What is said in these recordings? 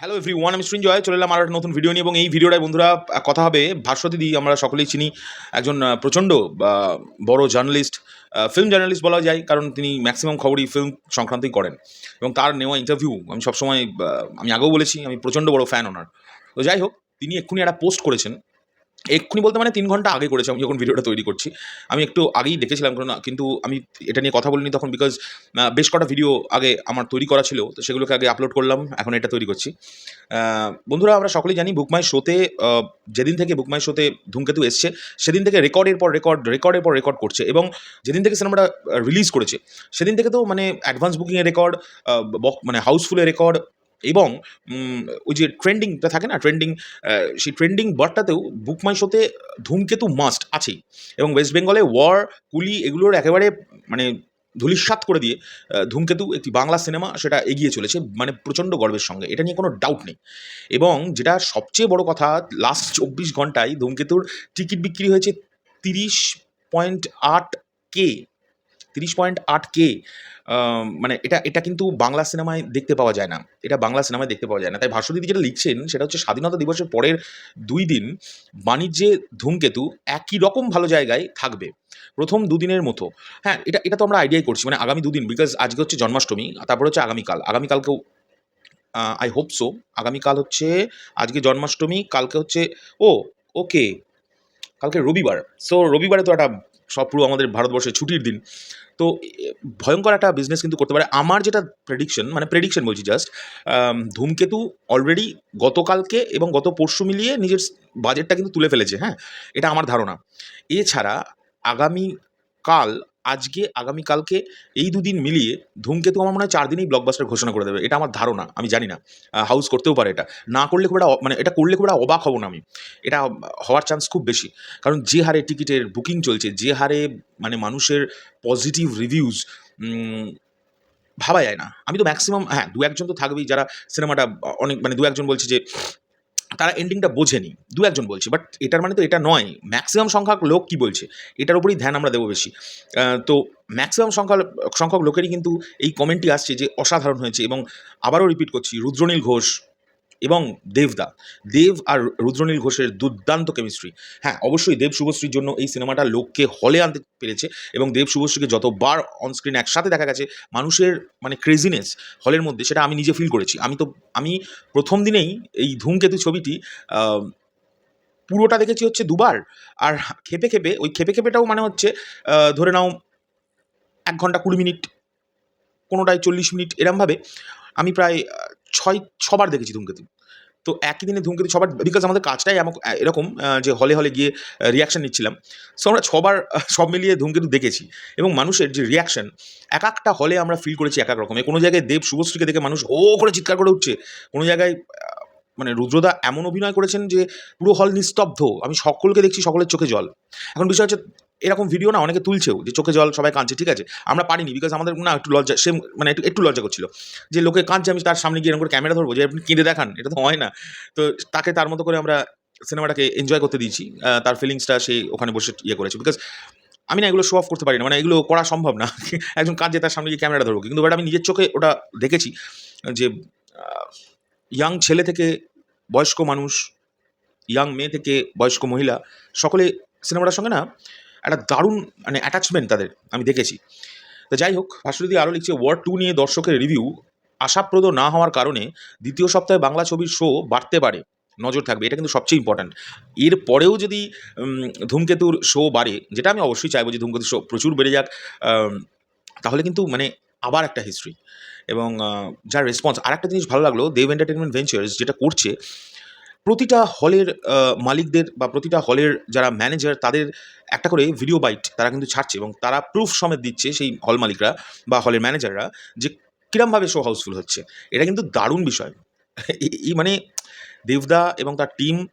Hello every one আমি সৃঞ্জয় চলে এলাম আর একটা নতুন ভিডিও নিয়ে। এবং এই ভিডিওটায় বন্ধুরা কথা হবে ভাস্বতী দিদি আমরা সকলেই চিনি। একজন প্রচণ্ড বড় জার্নালিস্ট ফিল্ম জার্নালিস্ট বলা যায়, কারণ তিনি ম্যাক্সিমাম খবরই ফিল্ম সংক্রান্তই করেন। এবং তার নেওয়া ইন্টারভিউ আমি সবসময় আমি আগেও বলেছি, আমি প্রচণ্ড বড় ফ্যান ওনার তো যাই হোক, তিনি এক্ষুনি একটা পোস্ট করেছেন এক্ষুনি বলতে মানে তিন ঘণ্টা আগে করেছি আমি যখন ভিডিওটা তৈরি করছি। আমি একটু আগেই দেখেছিলাম কারণ কিন্তু আমি এটা নিয়ে কথা বলিনি তখন বিকজ বেশ কটা ভিডিও আগে আমার তৈরি করা ছিল, তো সেগুলোকে আগে আপলোড করলাম, এখন এটা তৈরি করছি। বন্ধুরা আমরা সকলেই জানি বুকমাই শোতে যেদিন থেকে বুকমাই শোতে ধূমকেতু এসছে, সেদিন থেকে রেকর্ডের পর রেকর্ড রেকর্ডের পর রেকর্ড করছে এবং যেদিন থেকে সিনেমাটা রিলিজ করেছে, সেদিন থেকে তো মানে অ্যাডভান্স বুকিংয়ের রেকর্ড মানে হাউসফুলের রেকর্ড এবং ওই যে ট্রেন্ডিংটা থাকে না ট্রেন্ডিং সেই ট্রেন্ডিং বারটাতেও বুকমাই শোতে ধূমকেতু মাস্ট আছেই। এবং ওয়েস্ট বেঙ্গলে ওয়ার কুলি এগুলোর একেবারে মানে ধূলিসাৎ করে দিয়ে ধূমকেতু একটি বাংলা সিনেমা সেটা এগিয়ে চলেছে মানে প্রচণ্ড গর্বের সঙ্গে। এটা নিয়ে কোনো ডাউট নেই। এবং যেটা সবচেয়ে বড় কথা লাস্ট চব্বিশ ঘন্টায় ধূমকেতুর টিকিট বিক্রি হয়েছে তিরিশ পয়েন্ট আট কে তিরিশ পয়েন্ট আট কে মানে এটা এটা কিন্তু বাংলা সিনেমায় দেখতে পাওয়া যায় না। এটা বাংলা সিনেমায় দেখতে পাওয়া যায় না। তাই ভাস্বতীদি যেটা লিখছেন, সেটা হচ্ছে স্বাধীনতা দিবসের পরের দুই দিন বাণিজ্যে ধূমকেতু একই রকম ভালো জায়গায় থাকবে। প্রথম দুদিনের মতো। হ্যাঁ এটা এটা তো আমরা আইডিয়াই করছি। মানে আগামী দুদিন বিকজ আজকে হচ্ছে জন্মাষ্টমী, তারপরে হচ্ছে আগামীকাল। আগামীকালকেও আই হোপ সো আগামীকাল হচ্ছে, আজকে জন্মাষ্টমী, কালকে হচ্ছে, ও ওকে কালকে রবিবার। সো রবিবারে তো একটা সব পুরো আমাদের ভারতবর্ষে ছুটির দিন। তো ভয়ঙ্কর একটা বিজনেস কিন্তু করতে পারে। আমার যেটা প্রেডিকশন মানে প্রেডিকশন বলছি জাস্ট ধূমকেতু অলরেডি গতকালকে এবং গত পরশু মিলিয়ে নিজের বাজেটটা কিন্তু তুলে ফেলেছে হ্যাঁ? এটা আমার ধারণা। এছাড়া আগামী কাল আজকে আগামীকালকে এই দুদিন মিলিয়ে ধূমকেতু আমার মনে হয় চার দিনেই ব্লকবাস্টার ঘোষণা করে দেবে। এটা আমার ধারণা, আমি জানি না। হাউস করতেও পারে এটা। না করলে খুব একটা মানে এটা করলে খুব একটা অবাক হব না আমি। এটা হওয়ার চান্স খুব বেশি। কারণ যে হারে টিকিটের বুকিং চলছে, যে হারে মানে মানুষের পজিটিভ রিভিউজ ভাবা যায় না। আমি তো ম্যাক্সিমাম হ্যাঁ দু একজন তো থাকবেই যারা সিনেমাটা অনেক মানে দু একজন বলছে যে তারা এন্ডিংটা বোঝেনি। দু একজন বলছে বাট এটার মানে তো এটা নয়। ম্যাক্সিমাম সংখ্যক লোক কি বলছে? এটার উপরেই ধ্যান আমরা দেবো বেশি। তো ম্যাক্সিমাম সংখ্যা সংখ্যক লোকেরই কিন্তু এই কমেন্টটি আসছে যে অসাধারণ হয়েছে এবং আবারও রিপিট করছি, রুদ্রনীল ঘোষ এবং দেবদা। দেব আর রুদ্রনীল ঘোষের দুর্দান্ত কেমিস্ট্রি হ্যাঁ অবশ্যই দেব শুভশ্রীর জন্য এই সিনেমাটা লোককে হলে আনতে পেরেছে এবং দেব শুভশ্রীকে যতবার অনস্ক্রিন একসাথে দেখা গেছে, মানুষের মানে ক্রেজিনেস হলের মধ্যে সেটা আমি নিজে ফিল করেছি। আমি তো, আমি প্রথম দিনেই এই ধূমকেতু ছবিটি পুরোটা দেখেছি হচ্ছে দুবার। আর খেপে খেপে, ওই খেপে খেপেটাও মানে হচ্ছে ধরে নাও এক ঘণ্টা কুড়ি মিনিট, কোনোটায় চল্লিশ মিনিট, এরমভাবে আমি প্রায় ছয়, ছবার দেখেছি ধূমকেতু। তো একই দিনে ধূমকেতু সবার বিকজ আমাদের কাজটাই এরকম যে হলে হলে গিয়ে রিয়াকশান নিচ্ছিলাম। সো আমরা ছবার সব মিলিয়ে ধূমকেতু দেখেছি। এবং মানুষের যে রিয়াকশন এক একটা হলে আমরা ফিল করেছি এক এক রকমের কোনো জায়গায় দেব শুভশ্রীকে দেখে মানুষ ও করে চিৎকার করে উঠছে। কোনো জায়গায় মানে রুদ্রদা এমন অভিনয় করেছেন যে, পুরো হল নিস্তব্ধ, আমি সকলকে দেখছি, সকলের চোখে জল। এখন বিষয় হচ্ছে এরকম ভিডিও না অনেকে তুলছেও যে চোখে জল সবাই কাঁদছে, ঠিক আছে? আমরা পারিনি বিকজ আমাদের না একটু লজ্জা সে মানে একটু একটু লজ্জা করছিল। যে লোকে কাঁদছে, আমি তার সামনে গিয়ে এরকম করে ক্যামেরা ধরবো যে আপনি কিনে দেখান, এটা তো হয় না। তো তাকে তার মতো করে আমরা সিনেমাটাকে এনজয় করতে দিয়েছি। তার ফিলিংসটা সে ওখানে বসে ইয়ে করেছে। বিকজ আমি না এগুলো শো অফ করতে পারি না মানে এগুলো করা সম্ভব না। একজন কাঁদছে, তার সামনে গিয়ে ক্যামেরা ধরবো। কিন্তু বাট আমি নিজের চোখে ওটা দেখেছি যে ইয়াং ছেলে থেকে বয়স্ক মানুষ ইয়াং মেয়ে থেকে বয়স্ক মহিলা, সকলে সিনেমাটার সঙ্গে না একটা দারুণ মানে অ্যাটাচমেন্ট তাদের, আমি দেখেছি। তো যাই হোক ভাস্বতী আরও লিখছে ওয়ার্ড টু নিয়ে দর্শকের রিভিউ আশাপ্রদ না হওয়ার কারণে দ্বিতীয় সপ্তাহে বাংলা ছবির শো বাড়তে পারে, নজর থাকবে, এটা কিন্তু সবচেয়ে ইম্পর্ট্যান্ট এর পরেও যদি ধূমকেতুর শো বাড়ে, যেটা আমি অবশ্যই চাইব যে ধূমকেতুর শো প্রচুর বেড়ে যাক তাহলে কিন্তু মানে আবার একটা হিস্ট্রি এবং যার রেসপন্স আর একটা জিনিস ভালো লাগল দেব এন্টারটেনমেন্ট ভেঞ্চার্স যেটা করছে প্রতিটা হলের মালিকদের বা প্রতিটা হলের যারা ম্যানেজার তাদের একটা করে ভিডিও বাইট তারা কিন্তু ছাড়ছে এবং তারা প্রুফ সমেত দিচ্ছে সেই হল মালিকরা বা হলের ম্যানেজাররা যে কিরমভাবে শো হাউসফুল হচ্ছে। এটা কিন্তু দারুণ বিষয়। এই- মানে দেবদা এবং তার টিম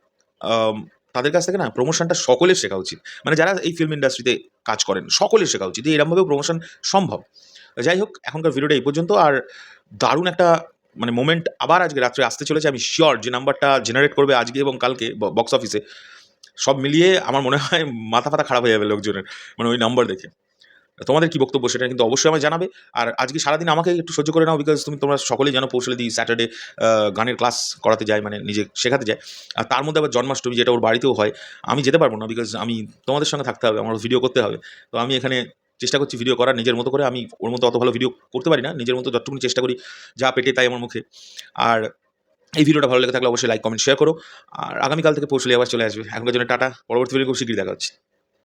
তাদের কাছ থেকে না প্রমোশনটা সকলের শেখা উচিত। মানে যারা এই ফিল্ম ইন্ডাস্ট্রিতে কাজ করেন, সকলের শেখা উচিত যে এরমভাবেও প্রমোশন সম্ভব। যাই হোক, এখনকার ভিডিওটা এই পর্যন্ত। আর দারুণ একটা মানে মোমেন্ট আবার আজকে রাত্রে আসতে চলেছে, আমি শিওর যে নাম্বারটা জেনারেট করবে আজকে এবং কালকে বক্স অফিসে সব মিলিয়ে আমার মনে হয় মাথা ফাতা খারাপ হয়ে যাবে লোকজনের মানে ওই নাম্বার দেখে। তোমাদের কি বক্তব্য সেটা কিন্তু অবশ্যই আমায় জানাবে। আর আজকে সারাদিন আমাকে একটু সহ্য করে নাও বিকজ তুমি তোমরা সকলেই জানো পৌঁছলে দিই স্যাটারডে গানের ক্লাস করাতে যায় মানে নিজে শেখাতে যায়। আর তার মধ্যে আবার জন্মাষ্টমী, যেটা ওর বাড়িতেও হয়, আমি যেতে পারব না বিকজ আমি তোমাদের সঙ্গে থাকতে হবে আমার ভিডিও করতে হবে। তো আমি এখানে চেষ্টা করছি ভিডিও করার, নিজের মতো করে আমি ওর মতো অত ভালো ভিডিও করতে পারি না, নিজের মতো যতটুকু চেষ্টা করি, যা পেটে তাই আমার মুখে। আর এই ভিডিওটা ভালো লেগে থাকলে অবশ্যই লাইক কমেন্ট শেয়ার করো। আর আগামীকাল থেকে পৌঁছলে আবার চলে আসবে। এখনকার জন্য টাটা, পরবর্তী ভিডিও খুব শীঘ্রই দেখা হচ্ছে।